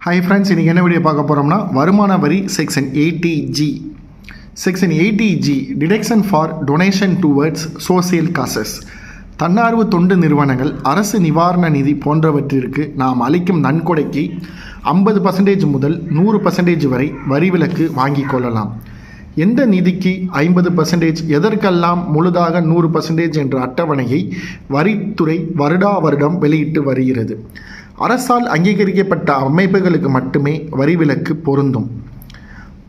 Hi friends இன்றைக்கி என்ன video பார்க்க போகிறோம்னா வருமான வரி section eighty G section eighty G deduction for donation towards social causes தன்னார்வ தொண்டு நிறுவனங்கள் அரசு நிவாரண நிதி போன்றவற்றிற்கு நாம் அளிக்கும் நன்கொடைக்கு ஐம்பது பர்சன்டேஜ் முதல் நூறு பர்சன்டேஜ் வரை வரி விலக்கு வாங்கிக் கொள்ளலாம். எந்த நிதிக்கு ஐம்பது பர்சன்டேஜ் எதற்கெல்லாம் முழுதாக நூறு பர்சன்டேஜ் என்ற அட்டவணையை வரித்துறை வருடா வருடம் வெளியிட்டு வருகிறது? அரசால் அங்கீகரிக்கப்பட்ட அமைப்புகளுக்கு மட்டுமே வரி விலக்கு பொருந்தும்.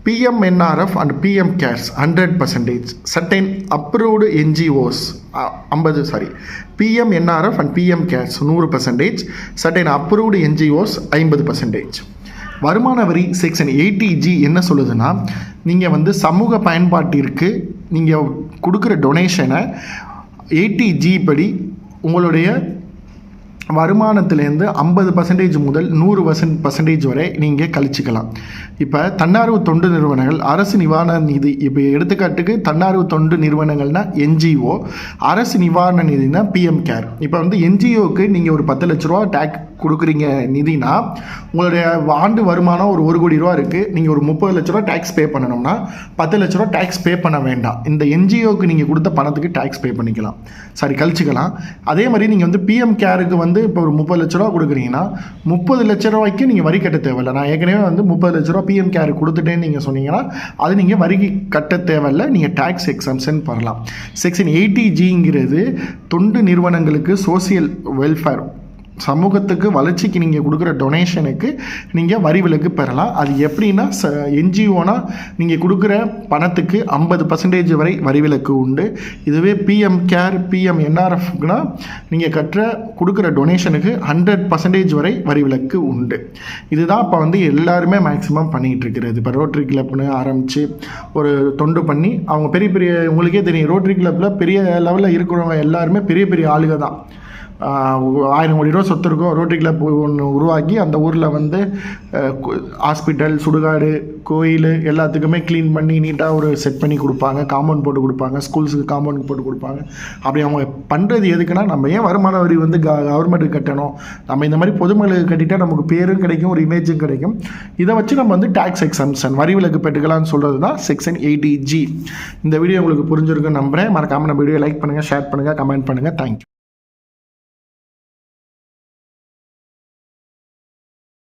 PMNRF and PM CARES hundred percentage certain approved NGOs ஐம்பது sorry PMNRF and PM CARES நூறு பர்சன்டேஜ் சர்டைன் அப்ரூவ்டு என்ஜிஓஸ் ஐம்பது பர்சன்டேஜ் வருமான வரி செக்ஷன் எயிட்டி ஜி என்ன சொல்லுதுன்னா நீங்கள் வந்து சமூக பயன்பாட்டிற்கு நீங்கள் கொடுக்குற டொனேஷனை எயிட்டி ஜி படி உங்களுடைய வருமானத்துலேருந்து ஐம்பது பர்சன்டேஜ் முதல் நூறு பர்சன்ட் பர்சன்டேஜ் வரை நீங்கள் கழிச்சிக்கலாம். இப்போ தன்னார்வ தொண்டு நிறுவனங்கள் அரசு நிவாரண நிதி இப்போ எடுத்துக்காட்டுக்கு தன்னார்வ தொண்டு நிறுவனங்கள்னா என்ஜிஓ அரசு நிவாரண நிதினா பிஎம் கேர் இப்போ வந்து என்ஜிஓக்கு நீங்கள் ஒரு பத்து லட்ச ரூபா டேக் கொடுக்குறீங்க நிதினா உங்களுடைய ஆண்டு வருமானம் ஒரு ஒரு கோடி ரூபா இருக்குது நீங்கள் ஒரு முப்பது லட்ச ரூபா டேக்ஸ் பே பண்ணணும்னா பத்து லட்ச ரூபா டேக்ஸ் பே பண்ண வேண்டாம். இந்த என்ஜிஓக்கு நீங்கள் கொடுத்த பணத்துக்கு டேக்ஸ் பே பண்ணிக்கலாம். சாரி கழிச்சிக்கலாம். அதே மாதிரி நீங்கள் வந்து பிஎம் கேருக்கு வந்து இப்போ ஒரு முப்பது லட்ச ரூபா கொடுக்குறீங்கன்னா முப்பது லட்ச ரூபாய்க்கு நீங்கள் வரி கட்ட தேவையில்லை. நான் ஏற்கனவே வந்து முப்பது லட்ச ரூபா பிஎம் கேர் கொடுத்துட்டேன்னு நீங்கள் சொன்னீங்கன்னா அது நீங்கள் வரி கட்ட தேவையில்லை. நீங்கள் டேக்ஸ் எக்ஸம்ஷன் பண்ணலாம். செக்ஷன் எயிட்டி ஜிங்கிறது தொண்டு நிறுவனங்களுக்கு சோசியல் வெல்ஃபேர் சமூகத்துக்கு வளர்ச்சிக்கு நீங்கள் கொடுக்குற டொனேஷனுக்கு நீங்கள் வரி விலக்கு பெறலாம். அது எப்படின்னா ச என்ஜிஓனா நீங்கள் கொடுக்குற பணத்துக்கு ஐம்பது பர்சன்டேஜ் வரை வரி விலக்கு உண்டு. இதுவே பிஎம் கேர் பிஎம் என்ஆர்எஃப்னா நீங்கள் கட்டுற கொடுக்குற டொனேஷனுக்கு ஹண்ட்ரட் பர்சன்டேஜ் வரை வரி விலக்கு உண்டு. இதுதான் இப்போ வந்து எல்லாருமே மேக்ஸிமம் பண்ணிகிட்டு இருக்கிறது. இப்போ ரோட்ரி கிளப்னு ஆரம்பித்து ஒரு தொண்டு பண்ணி அவங்க பெரிய பெரிய உங்களுக்கே தெரியும் ரோட்ரி கிளப்பில் பெரிய லெவலில் இருக்கிறவங்க எல்லாருமே பெரிய பெரிய ஆளுக தான் ஆயிரம் கோடி ரூபா சொத்து இருக்கும். ரோட்டரி கிளப் ஒன்று உருவாக்கி அந்த ஊரில் வந்து ஹாஸ்பிட்டல் சுடுகாடு கோயில் எல்லாத்துக்குமே க்ளீன் பண்ணி நீட்டாக ஒரு செட் பண்ணி கொடுப்பாங்க. காம்பவுண்ட் போட்டு கொடுப்பாங்க. ஸ்கூல்ஸுக்கு காம்பவுண்ட் போட்டு கொடுப்பாங்க. அப்படி அவங்க பண்ணுறது எதுக்குன்னா நம்ம ஏன் வருமான வரி வந்து க கவர்மெண்ட்டுக்கு கட்டணும்? நம்ம இந்த மாதிரி பொதுமக்களுக்கு கட்டிட்டால் நமக்கு பேரும் கிடைக்கும் ஒரு இமேஜும் கிடைக்கும். இதை வச்சு நம்ம வந்து டேக்ஸ் எக்ஸம்ஷன் வரி விலக்கு பெற்றுக்கலாம்னு சொல்கிறது தான் செக்ஷன் எயிட்டி ஜி இந்த வீடியோ உங்களுக்கு புரிஞ்சிருக்குன்னு நம்புகிறேன் மறக்காமல் நம்ம வீடியோ லைக் பண்ணுங்கள் ஷேர் பண்ணுங்கள் கமெண்ட் பண்ணுங்கள் தேங்க்யூ